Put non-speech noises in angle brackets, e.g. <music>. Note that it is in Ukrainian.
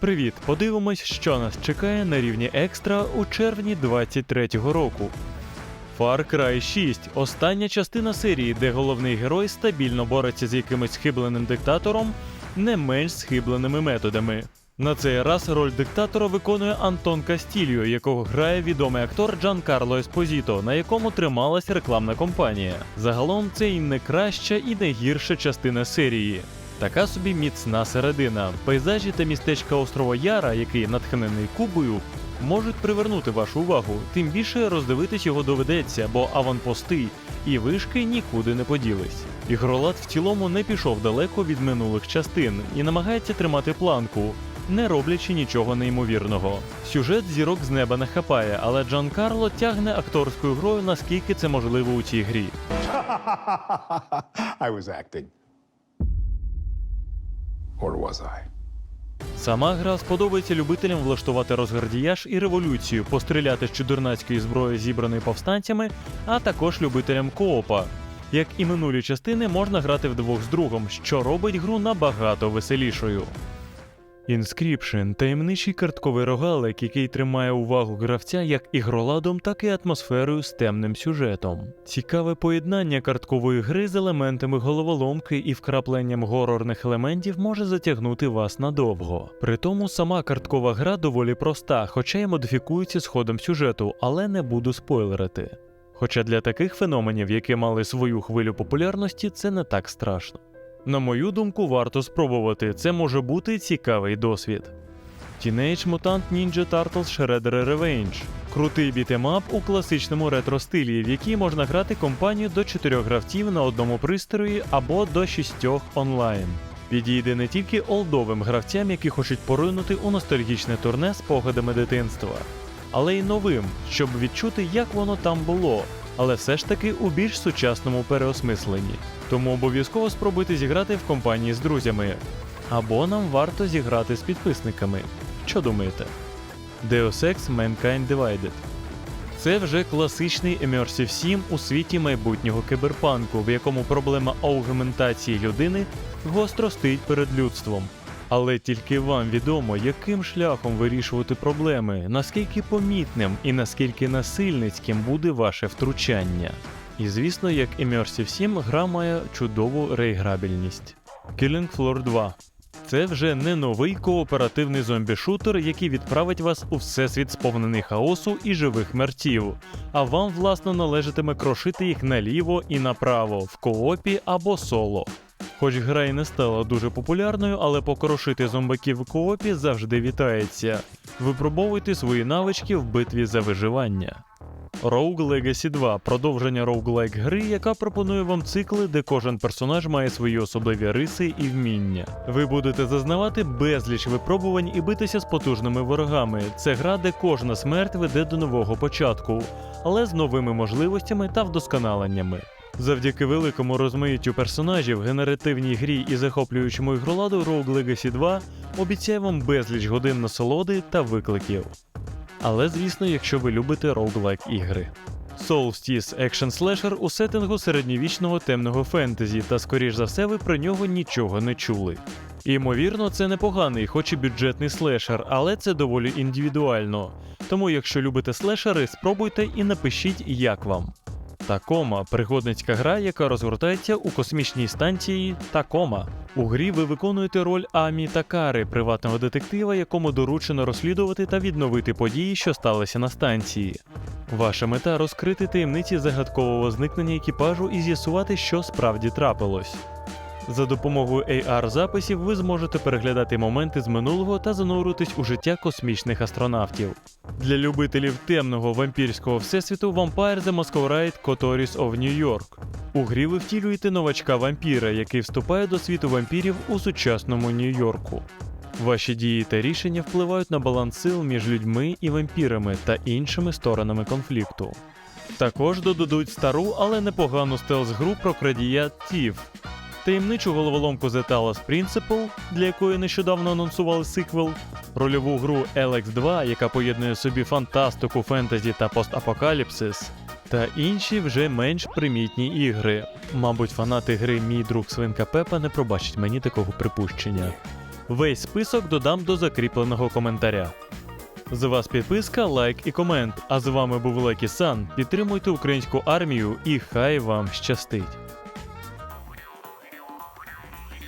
Привіт! Подивимось, що нас чекає на рівні екстра у червні 23-го року. Far Cry 6 остання частина серії, де головний герой стабільно бореться з якимось схибленим диктатором не менш схибленими методами. На цей раз роль диктатора виконує Антон Кастільо, якого грає відомий актор Джан Карло Еспозіто, на якому трималась рекламна кампанія. Загалом це і не краща, і не гірша частина серії. Така собі міцна середина. Пейзажі та містечка острова Яра, який натхнений Кубою, можуть привернути вашу увагу. Тим більше роздивитись його доведеться, бо аванпости і вишки нікуди не поділись. Ігролад в цілому не пішов далеко від минулих частин і намагається тримати планку, не роблячи нічого неймовірного. Сюжет зірок з неба не хапає, але Джан Карло тягне акторською грою, наскільки це можливо у цій грі. <laughs> I was acting. Or was I? Сама гра сподобається любителям влаштувати розгардіяж і революцію, постріляти з чудернацької зброї, зібраної повстанцями, а також любителям коопа. Як і минулі частини, можна грати вдвох з другом, що робить гру набагато веселішою. Inscription – таємничий картковий рогалик, який тримає увагу гравця як ігроладом, так і атмосферою з темним сюжетом. Цікаве поєднання карткової гри з елементами головоломки і вкрапленням горорних елементів може затягнути вас надовго. При тому сама карткова гра доволі проста, хоча й модифікується з ходом сюжету, але не буду спойлерити. Хоча для таких феноменів, які мали свою хвилю популярності, це не так страшно. На мою думку, варто спробувати. Це може бути цікавий досвід. Teenage Mutant Ninja Turtles Shredder Revenge крутий бітемап у класичному ретро-стилі, в який можна грати компанію до 4 гравців на одному пристрої або до 6 онлайн. Підійде не тільки олдовим гравцям, які хочуть поринути у ностальгічне турне спогадами дитинства, але й новим, щоб відчути, як воно там було, але все ж таки у більш сучасному переосмисленні. Тому обов'язково спробуйте зіграти в компанії з друзями. Або нам варто зіграти з підписниками. Що думаєте? Deus Ex Mankind Divided це вже класичний Immersive Sim у світі майбутнього киберпанку, в якому проблема аугментації людини гостро стоїть перед людством. Але тільки вам відомо, яким шляхом вирішувати проблеми, наскільки помітним і наскільки насильницьким буде ваше втручання. І звісно, як Immersive Sim, гра має чудову реіграбельність. Killing Floor 2 це вже не новий кооперативний зомбі-шутер, який відправить вас у всесвіт сповнений хаосу і живих мерців, а вам, власно, належатиме крошити їх наліво і направо, в коопі або соло. Хоч гра і не стала дуже популярною, але покрошити зомбаків в коопі завжди вітається. Випробовуйте свої навички в битві за виживання. Rogue Legacy 2 продовження roguelike гри, яка пропонує вам цикли, де кожен персонаж має свої особливі риси і вміння. Ви будете зазнавати безліч випробувань і битися з потужними ворогами. Це гра, де кожна смерть веде до нового початку, але з новими можливостями та вдосконаленнями. Завдяки великому розмаїттю персонажів, генеративній грі і захоплюючому ігроладу Rogue Legacy 2 обіцяє вам безліч годин насолоди та викликів. Але звісно, якщо ви любите роуглайк ігри. Solstice екшн слешер у сеттингу середньовічного темного фентезі, та скоріш за все ви про нього нічого не чули. Ймовірно, це непоганий, хоч і бюджетний слешер, але це доволі індивідуально. Тому, якщо любите слешери, спробуйте і напишіть, як вам. Такома пригодницька гра, яка розгортається у космічній станції Такома. У грі ви виконуєте роль Амі Такари, приватного детектива, якому доручено розслідувати та відновити події, що сталися на станції. Ваша мета розкрити таємниці загадкового зникнення екіпажу і з'ясувати, що справді трапилось. За допомогою AR-записів ви зможете переглядати моменти з минулого та зануритись у життя космічних астронавтів. Для любителів темного вампірського всесвіту Vampire the Masquerade Cotoris of New York. У грі ви втілюєте новачка вампіра, який вступає до світу вампірів у сучасному Нью-Йорку. Ваші дії та рішення впливають на баланс сил між людьми і вампірами та іншими сторонами конфлікту. Також додадуть стару, але непогану стелс-гру про крадія Тів, таємничу головоломку The Talos Principle, для якої нещодавно анонсували сиквел, рольову гру Alex 2, яка поєднує собі фантастику, фентезі та постапокаліпсис, та інші вже менш примітні ігри. Мабуть, фанати гри Мій друг Свинка Пепа не пробачать мені такого припущення. Весь список додам до закріпленого коментаря. З вас підписка, лайк і комент. А з вами був Лекі Сан. Підтримуйте українську армію і хай вам щастить!